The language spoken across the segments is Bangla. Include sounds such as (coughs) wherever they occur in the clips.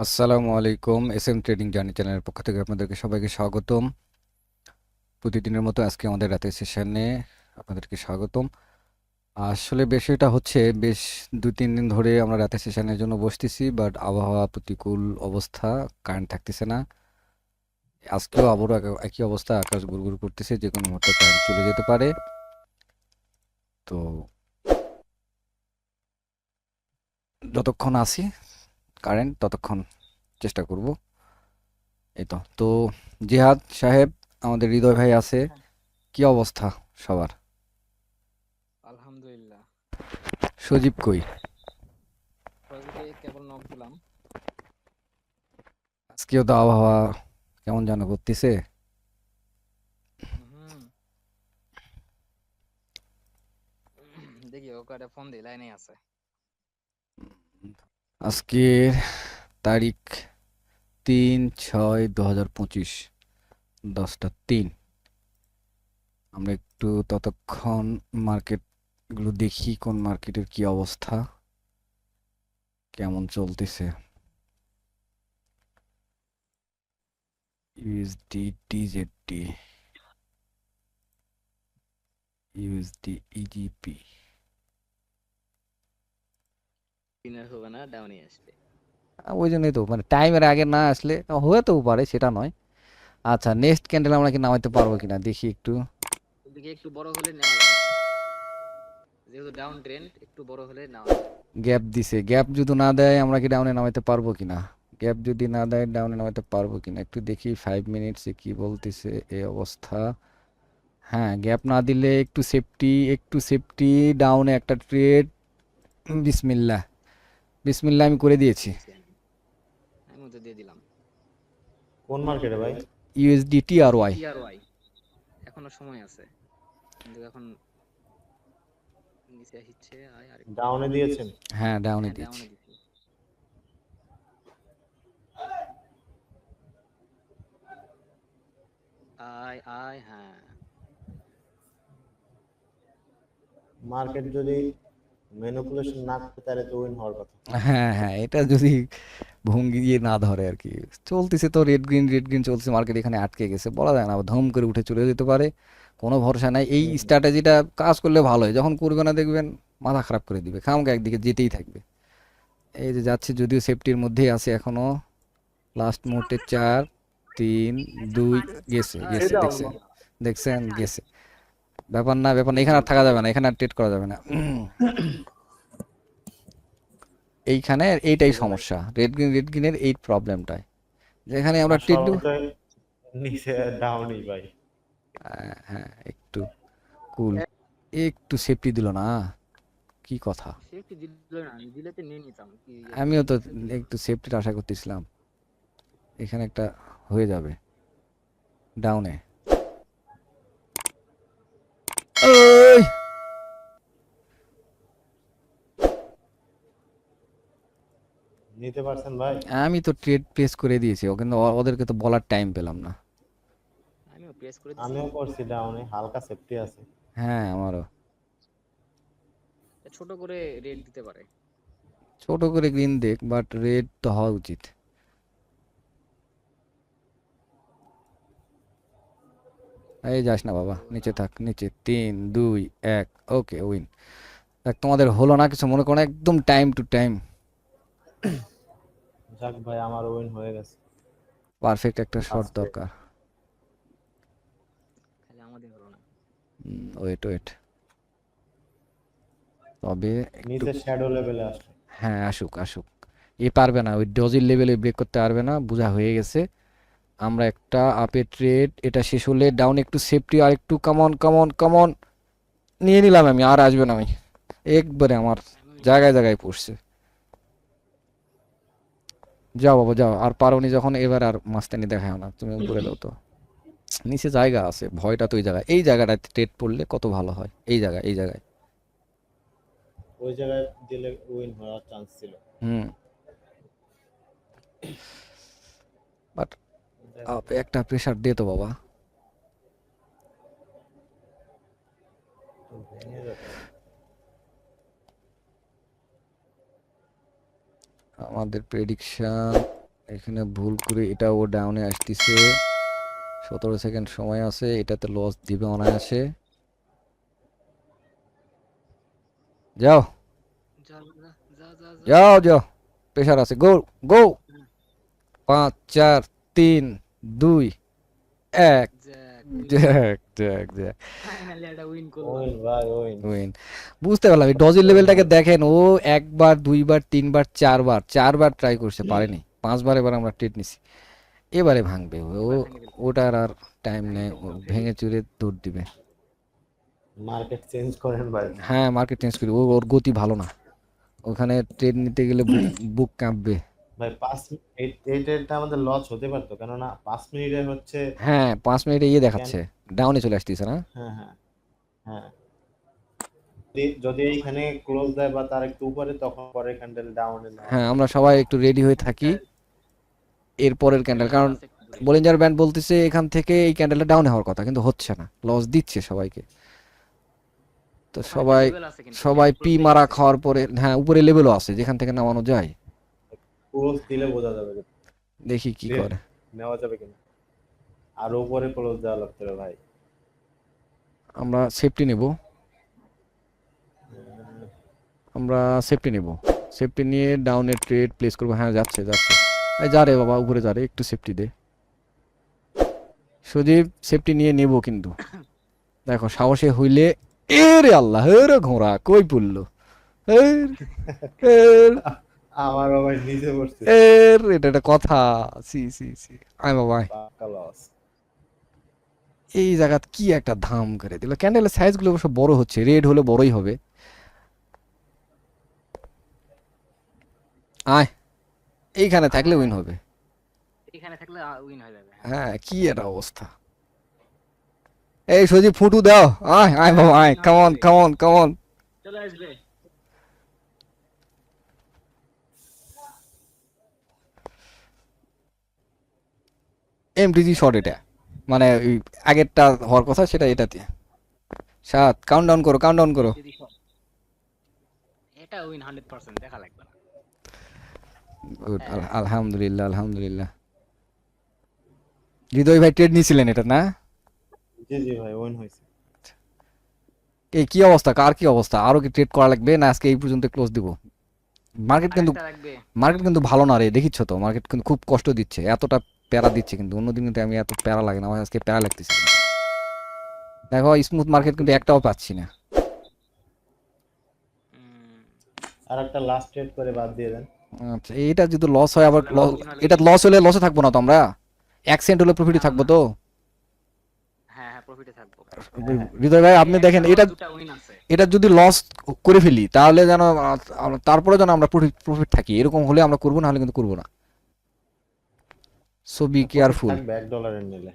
আসসালামু আলাইকুম, এস এম ট্রেডিং জার্নি চ্যানেলের পক্ষ থেকে আপনাদেরকে সবাইকে স্বাগতম। প্রতিদিনের মতো আজকে আমাদের রাতের সেশনে আপনাদেরকে স্বাগতম। আসলে বিষয়টা হচ্ছে, বেশ দু তিন দিন ধরে আমরা রাতের সেশনের জন্য বসতেছি বাট আবহাওয়া প্রতিকূল অবস্থা কারেন্ট থাকতেছে না। আজকেও আবারও এক- একই অবস্থা, আকাশ গুড়গুড় করতেছে, যে কোনো মুহূর্তে কারেন্ট চলে যেতে পারে। তো, যতক্ষণ আসি কারেন্ট ততক্ষণ চেষ্টা করব। এই তো তো জিহাদ সাহেব আমাদের হৃদয় ভাই আছে কি অবস্থা সবার? আলহামদুলিল্লাহ। সজীব কই? কেবল নক দিলাম। আজকেও তো আবহাওয়া কেমন যেন করতেছে। দেখি ওকে ফোন দিই লাইনে আছে। আজকের তারিখ তিন ছয় দু হাজার পঁচিশ, দশটা তিন। আমরা একটু ততক্ষণ মার্কেটগুলো দেখি, কোন মার্কেটের কি অবস্থা, কেমন চলতেছে। USD DZD USD EGP winner হবে না ডাউনই আসবে। ওই জন্যই তো মানে টাইমের আগে না আসলে হতেও পারে সেটা নয়। আচ্ছা নেক্সট ক্যান্ডেল আমরা কি নামাইতে পারব কিনা দেখি একটু। ওদিকে একটু বড় হলে নেওয়া যাবে যেহেতু ডাউন ট্রেন্ড একটু বড় হলে যাবে গ্যাপ দিছে গ্যাপ যদি না দেয় আমরা কি ডাউনে নামাইতে পারব কিনা? গ্যাপ যদি না দেয় ডাউনে নামাইতে পারব কিনা? একটু দেখি ফাইভ মিনিটসে কি বলতেছে এই অবস্থা। হ্যাঁ গ্যাপ না দিলে একটু সেফটি একটু সেফটি ডাউনে একটা ট্রেড বিসমিল্লা বিসমিল্লা আমি করে দিয়েছি। আমি দিয়ে দিলাম। কোন মার্কেটে ভাই? ইউএসডি টি আর ওয়াই টিআরওয়াই এখনও সময় আছে। কিন্তু এখন নিচে আসছে আর ডাউনে দিয়েছেন? হ্যাঁ ডাউনে দিয়েছি। ডাউনে দিছি আয় আয় হ্যাঁ। মার্কেট যদি ম্যানিপুলেশন না করতে তাহলে তো উইন হওয়ার কথা। হ্যাঁ হ্যাঁ এটা যদি ভঙ্গি দিয়ে না ধরে আর কি। চলতেছে তো রেড গ্রিন রেড গ্রিন চলছে মার্কেট এখানে আটকে গেছে বলা যায় না ধম করে উঠে চলে যেতে পারে কোনো ভরসা নাই। এই স্ট্র্যাটেজিটা কাজ করলে ভালো হয় যখন করবে না দেখবেন মাথা খারাপ করে দিবে খামকে একদিকে যেতেই থাকবে। এই যে যাচ্ছে যদিও সেফটির মধ্যেই আছে এখনও লাস্ট মুহূর্তে চার তিন দুই গেছে গেছে দেখছেন দেখছেন গেছে। ব্যাপার না ব্যাপার না এখানে আর থাকা যাবে না এখানে আর ট্রেড করা যাবে না। এইখানে এইটাই সমস্যা রেড গ্রিন রেড গ্রিনের এই প্রবলেমটাই যেখানে আমরা ট্রেড নিচে ডাউনই ভাই। হ্যাঁ একটু কুল একটু সেফটি দিল না কি কথা? সে একটু দিল না আমি দিলে তো নিয়ে নিতাম কি আমিও তো একটু সেফটির আশা করতেছিলাম। এখানে একটা হয়ে যাবে ডাউনে ওই নিতে পারছেন ভাই? আমি তো ট্রেড প্রেস করে দিয়েছি ও কিন্তু ওদেরকে তো বলার টাইম পেলাম না। আমিও প্রেস করে দিছি আমিও করছি ডাউনে হালকা সেফটি আছে। হ্যাঁ আমারও। ছোট করে রেট দিতে পারে। ছোট করে গ্রিন দেখ বাট রেড তো হওয়া উচিত। এই যাস না বাবা নিচে থাক নিচে তিন দুই এক ওকে উইন দেখ তোমাদের হলো না কিছু মনে করো না, একদম টাইম টু টাইম যাক ভাই আমার উইন হয়ে গেছে। পারফেক্ট একটা শট দরকার। খালি আমাদের হলো না। ওয়েট ওয়েট তবে নিচে শ্যাডো লেভেলে আসছে হ্যাঁ আসুক আসুক। এ পারবে না ওই ডজির লেভেলে ব্রেক করতে পারবে না বোঝা হয়ে গেছে। আমরা একটা আপে ট্রেড এটা শেষ হলে ডাউন একটু সেফটি আর একটু কামন কামন কামন নিয়ে নিলাম আমি আর আসবে না আমি। একবারে আমার জায়গায় জায়গায় পড়ছে। যাও বাবা যাও। আর পারোনি যখন এবার আর মাস্তানি দেখায় না। তুমি উপরে দাও তো। নিচে জায়গা আছে ভয়টা তো ওই জায়গায়। এই জায়গাটায় ট্রেড পড়লে কত ভালো হয়? এই জায়গায় এই জায়গায়। ওই জায়গায় দিলে উইন হওয়ার চান্স ছিল। হুম। বাট আপে একটা প্রেসার দে তো বাবা। আমাদের প্রেডিকশন এখানে ভুল করে এটা ও ডাউনে আসতেছে। সতেরো সেকেন্ড সময় আছে এটাতে লস দিবে অনায়াসে। যাও। যাও যাও প্রেশার আছে। গো গো পাঁচ চার তিন। দুই এক। Jack. Jack jack jack. Win বুঝতে পারলাম এই ডজের লেভেলটাকে দেখেন ও একবার দুইবার তিনবার চারবার চারবার ট্রাই করছে পারেনি। পাঁচবার এবার আমরা ট্রেড নিছি। এবারে ভাঙবে ও ও- ওটার আর টাইম নেই ও ভেঙে চুরে দৌড় দিবে। মার্কেট চেঞ্জ করেন ভাই। হ্যাঁ মার্কেট চেঞ্জ করি ও ওর গতি ভালো না। ওখানে ট্রেড নিতে গেলে (coughs) বুক কাঁপবে। ভাই পাঁচ মি- এই এই আমাদের লস হতে পারতো। কেননা পাঁচ মিনিটে হচ্ছে হ্যাঁ পাঁচ মিনিটে ইয়ে দেখাচ্ছে। ডাউনে চলে আসতেছে না? হ্যাঁ হ্যাঁ হ্যাঁ। যদি- এইখানে ক্লোজ দেয় বা তার একটু উপরে তখন পরের ক্যান্ডেল ডাউনে না হ্যাঁ আমরা সবাই একটু রেডি হয়ে থাকি। এর পরের ক্যান্ডেল কারণ বোলিঞ্জার ব্যান্ড বলতেছে এখান থেকে এই ক্যান্ডেলটা ডাউন হওয়ার কথা কিন্তু হচ্ছে না। লস দিচ্ছে সবাইকে। তো সবাই সবাই পি মারা খাওয়ার পরে হ্যাঁ উপরে লেভেলও আছে যেখান থেকে নামানো যায়। ক্লোজ দিলে বোঝা যাবে দেখি কি করে। নেওয়া যাবে কিনা। আর উপরে ক্লোজ দেওয়া লাগতে হবে ভাই। আমরা সেফটি নেব। আমরা সেফটি নেব। সেফটি নিয়ে ডাউনে ট্রেড প্লেস করব। হ্যাঁ যাচ্ছে যাচ্ছে। যা রে বাবা উপরে যা রে একটু সেফটি দে। সজীব সেফটি নিয়ে নেব কিন্তু। দেখো সাহসে হইলে আল্লাহ ঘোড়া কই পড়ল এর, এর, আমারও ভাই নিচে পড়ছে এর, এটা একটা কথা। সি সি সি। আয় বাবা এই জায়গা কি একটা ধাম করে দিল। ক্যান্ডেলের সাইজগুলো অবশ্য বড় হচ্ছে। রেড হলে বড়ই হবে। আয়। এইখানে থাকলে উইন হবে। এখানে থাকলে উইন হয়ে যাবে। হ্যাঁ কি একটা অবস্থা। এই সজীব ফুটু দাও। আয় আয় বাবা আয়। কামন কামন কামন চলে আসবে। এমটিজি শট এটা। মানে ওই আগেরটা হওয়ার কথা সেটা এটাতে। সাত কাউন্ট ডাউন করো। কাউন্ট ডাউন করো এটা উইন হান্ড্রেড পার্সেন্ট দেখা লাগবে না। আল- আলহামদুলিল্লাহ আলহামদুলিল্লাহ। হৃদয় ভাই ট্রেড নিয়েছিলেন এটা না? জি জি ভাই হয়েছে। এই কি অবস্থা? কার কি অবস্থা? আরও কি ট্রেড করা লাগবে না আজকে এই পর্যন্ত ক্লোজ দিব? মার্কেট কিন্তু মার্কেট কিন্তু ভালো না রে দেখিচ্ছ তো? মার্কেট কিন্তু খুব কষ্ট দিচ্ছে। এতটা প্যারা দিচ্ছে কিন্তু অন্যদিন কিন্তু আমি এত প্যারা লাগে না আমার আজকে প্যারা লাগতেছে। দেখো স্মুথ মার্কেট কিন্তু একটাও পাচ্ছি না। উম, আর একটা লাস্ট ট্রেড করে বাদ দিয়ে দেন। আচ্ছা এইটা যদি লস হয় আবার এটা লস হলে লসে থাকব না তো আমরা? এক সেন্ট হলে প্রফিটে থাকব তো? হ্যাঁ হ্যাঁ প্রফিটে থাকব। হৃদয় ভাই আপনি দেখেন এটা এটা যদি লস করে ফেলি তাহলে যেন তারপরে যেন আমরা প্রফিট প্রফিট থাকি এরকম হলে আমরা করব না হলে কিন্তু করব না। সো বি কেয়ারফুল এক ডলারের নিলে।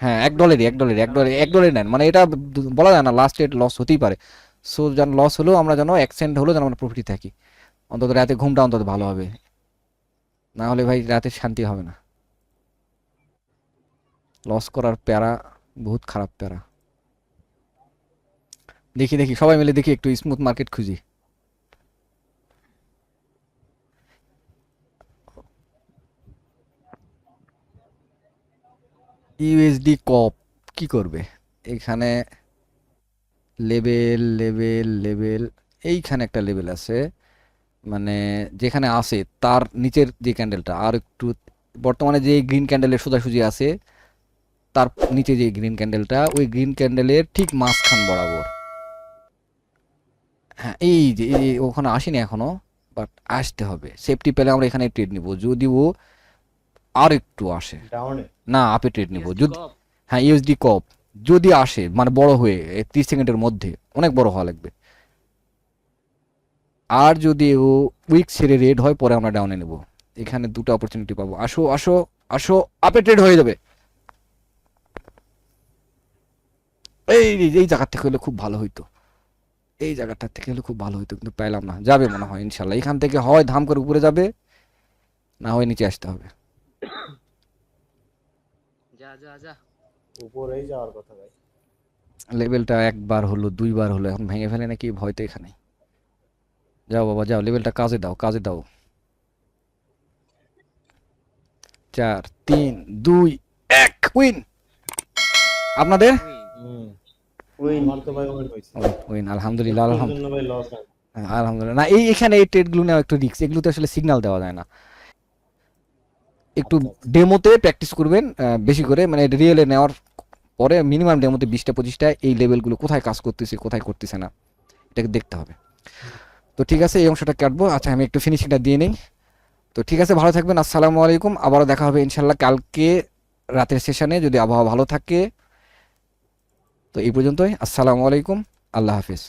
হ্যাঁ এক ডলারই এক ডলারই এক ডলার এক ডলারই নেন। মানে এটা বলা যায় না লাস্ট রেট লস হতেই পারে। সো যেন লস হলেও আমরা যেন এক সেন্ট হলেও যেন আমরা প্রফিটে থাকি। অন্তত রাতে ঘুমটা অন্তত ভালো হবে। না হলে ভাই রাতে শান্তি হবে না। লস করার প্যারা বহুত খারাপ প্যারা। দেখি দেখি সবাই মিলে দেখি একটু স্মুথ মার্কেট খুঁজি। ইউএসডি কপ কি করবে? এখানে লেবেল লেভেল লেবেল এইখানে একটা লেভেল আছে। মানে যেখানে আছে তার নিচের যে ক্যান্ডেলটা আর একটু বর্তমানে যে গ্রিন ক্যান্ডেলের সোজাসুজি আছে, তার নিচে যে গ্রিন ক্যান্ডেলটা ওই গ্রিন ক্যান্ডেলের ঠিক মাঝখান বরাবর। হ্যাঁ এই যে ওখানে আসেনি এখনও বাট আসতে হবে। সেফটি পেলে আমরা এখানে ট্রেড নিব। যদি ও আর একটু আসে ডাউনে না আপে ট্রেড নিব যদি হ্যাঁ ইউএসডি কপ যদি আসে মানে বড় হয়ে ত্রিশ সেকেন্ডের মধ্যে অনেক বড় হওয়া লাগবে। আর যদি ও উইক ছেড়ে রেড হয় পরে আমরা ডাউনে নেব। এখানে দুটো অপরচুনিটি পাবো। আসো আসো আসো আপে ট্রেড হয়ে যাবে। এই এই জায়গার থেকে হলে খুব ভালো হইতো। এই জায়গাটার থেকে হলে খুব ভালো হইতো কিন্তু পাইলাম না। যাবে মনে হয় ইনশাল্লাহ। এখান থেকে হয় ধাম করে উপরে যাবে। না হয় নিচে আসতে হবে। যা যা যা। উপরেই যাওয়ার কথা ভাই। লেভেলটা একবার হলো দুইবার হলো এখন ভেঙে ফেলে নাকি ভয় তো এখানে। যাও বাবা যাও লেভেলটা কাজে দাও কাজে দাও। চার তিন দুই এক উইন! আপনাদের? উইন। আলহামদুলিল্লাহ আলহামদুলিল্লাহ। জন্য ভাই লস হয়? আলহামদুলিল্লাহ। না এই এখানে এই ট্রেডগুলো নেওয়া একটু রিস্ক এগুলোতে আসলে সিগন্যাল দেওয়া যায় না। একটু। ডেমোতে প্র্যাকটিস করবেন বেশি করে। মানে রিয়েলে নেওয়ার পরে মিনিমাম ডেমোতে বিশটা, পঁচিশটা এই লেভেলগুলো কোথায় কাজ করতেছে, কোথায় করতেছে না, এটাকে দেখতে হবে। তো ঠিক আছে, এই অংশটা কাটবো। আচ্ছা আমি একটু ফিনিশিংটা দিয়ে নেই। তো ঠিক আছে, ভালো থাকবেন, আসসালামু আলাইকুম। আবারও দেখা হবে ইনশাল্লাহ কালকে রাতের সেশনে যদি আবহাওয়া ভালো থাকে, তো এই পর্যন্তই। আসসালামু আলাইকুম, আল্লাহ হাফিজ।